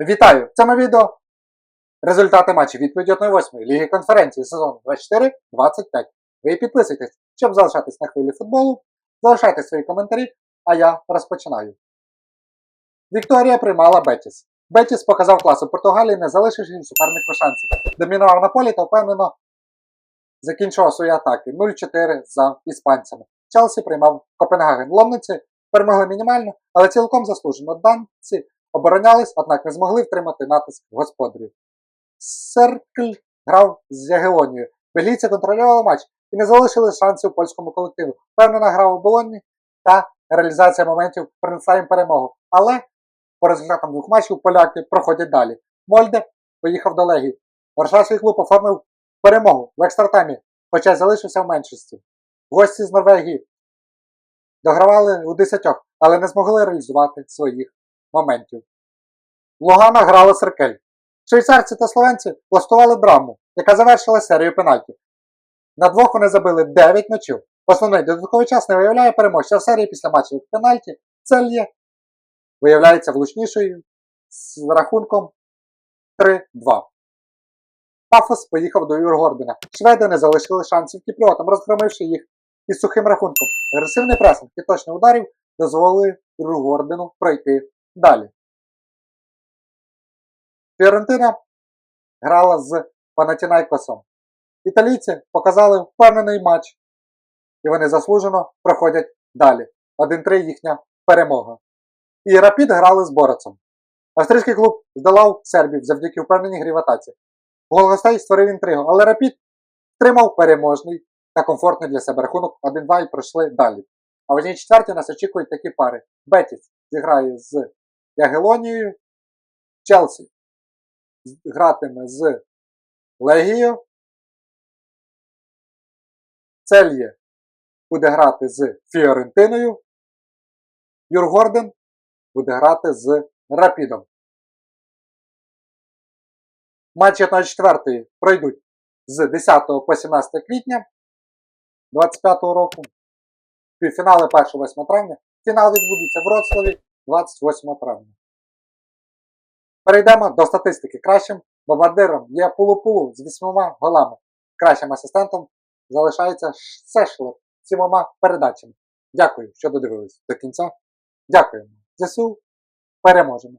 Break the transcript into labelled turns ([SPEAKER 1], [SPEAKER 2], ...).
[SPEAKER 1] Вітаю! В цьому відео результати матчів відповіді 1-8 Ліги конференції сезону 24-25. Ви підписуйтесь, щоб залишатись на хвилі футболу, залишайте свої коментарі, а я розпочинаю. Вікторія приймала Бетіс. Бетіс показав клас у Португалії, не залишивши супернику шансів. Домінував на полі та впевнено закінчував свої атаки 0-4 за іспанцями. Челсі приймав Копенгаген. Ломниці перемогли мінімально, але цілком заслужено. Данці оборонялись, однак не змогли втримати натиск господарів. Серкль грав з Ягелонією. Бельгійці контролювали матч і не залишили шансів польському колективу. Впевнена гра у Болонні та реалізація моментів принесла їм перемогу. Але по результатам двох матчів поляки проходять далі. Мольде поїхав до Легії. Варшавський клуб оформив перемогу в екстратаймі, хоча залишився в меншості. Гості з Норвегії догравали у десятьох, але не змогли реалізувати своїх моментів. Лугана грала Серкель. Швейцарці та словенці влаштували драму, яка завершила серію пенальтів. На двох вони забили 9 м'ячів. Основний додатковий час не виявляє переможця в серії після матчів пенальті. Цельє виявляється влучнішою з рахунком 3-2. Пафос поїхав до Юргордена. Шведи не залишили шансів кіпріотам, розгромивши їх із сухим рахунком. Агресивний пресинг і точних ударів дозволили Юргордену пройти далі. Фіорентина грала з Панатінайкосом. Італійці показали впевнений матч, і вони заслужено проходять далі. 1-3 їхня перемога. І Рапід грали з Борецом. Австрійський клуб здолав сербів завдяки впевненій грі в атаці. Гол гостей створив інтригу, але Рапід втримав переможний та комфортний для себе рахунок 1-2 і пройшли далі. А в одній четвертій нас очікують такі пари. Бетіс зіграє з Ягелонією, Челсі гратиме з Легією, Цельє буде грати з Фіорентиною, Юргорден буде грати з Рапідом. Матчі 1-4 пройдуть з 10 по 17 квітня 2025 року. Півфінали 1-8 травня. Фінал відбудеться в Вроцлаві 28 травня. Перейдемо до статистики. Кращим бомбардиром є Пулу-Пулу з 8 голами. Кращим асистентом залишається Сешлер з 7 передачами. Дякую, що додивились до кінця. Дякуємо. ЗСУ переможемо.